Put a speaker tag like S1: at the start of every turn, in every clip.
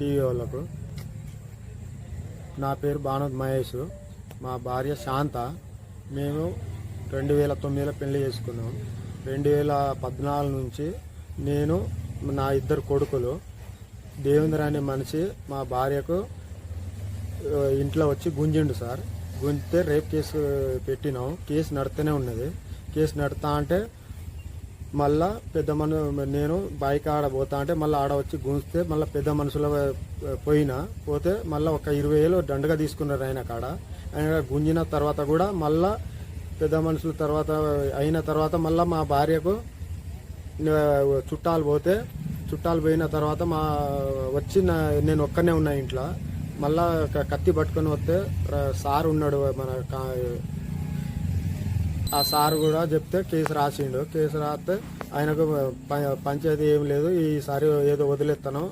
S1: TV వాళ్ళకు. నా పేరు భానుద్ మహేష్. మా భార్య శాంత. మేము రెండు వేల తొమ్మిదిలో పెళ్ళి చేసుకున్నాం. రెండు వేల పద్నాలుగు నుంచి నేను నా ఇద్దరు కొడుకులు. దేవేంద్ర అనే మనిషి మా భార్యకు ఇంట్లో వచ్చి గుంజిండు సార్. గుంజితే రేప్ కేసు పెట్టినాం. కేసు నడుతూనే ఉన్నది. కేసు నడుతా అంటే మళ్ళా పెద్ద మన నేను బైక్ ఆడ పోతా అంటే మళ్ళీ ఆడ వచ్చి గుంజితే మళ్ళీ పెద్ద మనుషుల పోయినా పోతే మళ్ళీ ఒక ఇరవై వేలు దండగా తీసుకున్నారు ఆయన కాడ. ఆయన గుంజిన తర్వాత కూడా మళ్ళా పెద్ద మనుషుల తర్వాత అయిన తర్వాత మళ్ళీ మా భార్యకు చుట్టాలు పోతే చుట్టాలు పోయిన తర్వాత మా వచ్చి నేను ఒక్కనే ఉన్నా ఇంట్లో. మళ్ళా కత్తి పట్టుకొని వస్తే సార్ ఉన్నాడు మన కా- ఆ సార్ కూడా చెప్తే కేసు రాసిండు. కేసు రాస్తే ఆయనకు ప- పంచాయతీ ఏం లేదు. ఈసారి ఏదో వదిలేస్తాను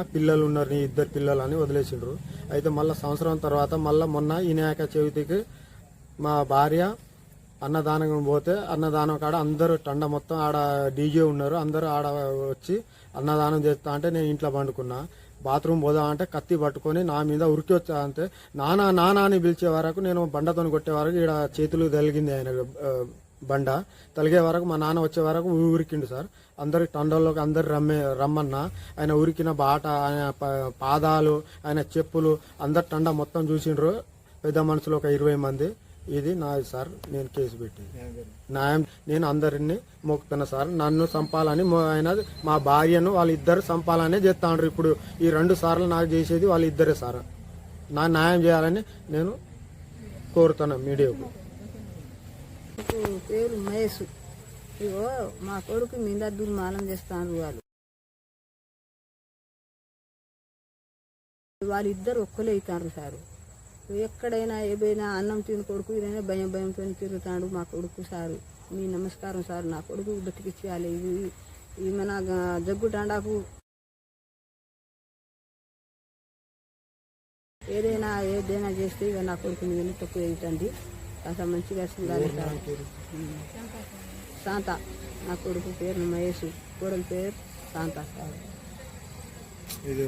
S1: పిల్లలు ఉన్నారు నీ ఇద్దరు పిల్లలు అని వదిలేసిండ్రు. అయితే మళ్ళీ సంవత్సరం తర్వాత మళ్ళీ మొన్న వినాయక చవితికి మా భార్య అన్నదానం పోతే అన్నదానం కాడ అందరూ టండ మొత్తం ఆడ డీజే ఉన్నారు. అందరూ ఆడ వచ్చి అన్నదానం చేస్తా అంటే నేను ఇంట్లో పండుకున్నా. బాత్రూమ్ పోదా అంటే కత్తి పట్టుకొని నా మీద ఉరికి వచ్చా అంటే నానా నానా అని పిలిచే వరకు నేను బండతో కొట్టే వరకు ఇక్కడ చేతులు తలిగింది ఆయన బండ. తలిగే వరకు మా నాన్న వచ్చే వరకు ఉరికిండు సార్. అందరి టండల్లోకి అందరు రమ్మే రమ్మన్నా. ఆయన ఉరికిన బాట ఆయన పాదాలు ఆయన చెప్పులు అందరు టండ మొత్తం చూసిండ్రు. పెద్ద మనుషులు ఒక ఇరవై మంది. ఇది నాది సార్ నేను కేసు పెట్టింది. న్యాయం నేను అందరినీ మొక్కుతున్నా సార్. నన్ను చంపాలని ఆయన మా భార్యను వాళ్ళిద్దరు చంపాలనే చేస్తాండ్రు. ఇప్పుడు ఈ రెండు సార్లు నాకు చేసేది వాళ్ళిద్దరే సార్. నా న్యాయం చేయాలని నేను కోరుతున్నా మీడియాకు.
S2: పేరు మహేష్. ఇగో మా కొడుకు మీద దుర్మానం చేస్తాను వాళ్ళు. వాళ్ళిద్దరు ఒక్కలే అవుతారు సారు. ఎక్కడైనా ఏదైనా అన్నం తిని కొడుకు ఇదైనా భయం భయంతో తిరుగుతాడు మా కొడుకు సారు. మీ నమస్కారం సార్ నా కొడుకు బతికిచ్చేయాలి ఇది ఈ మన గ- జగ్గు టాండాకు ఏదైనా ఏదైనా చేస్తే ఇక నా కొడుకు మీద తక్కువ అవుతుంది కాస్త మంచిగా చూడాలి సార్ శాంత. నా కొడుకు పేరు మహేష్. కోడలి పేరు శాంత సార్.
S1: ఇది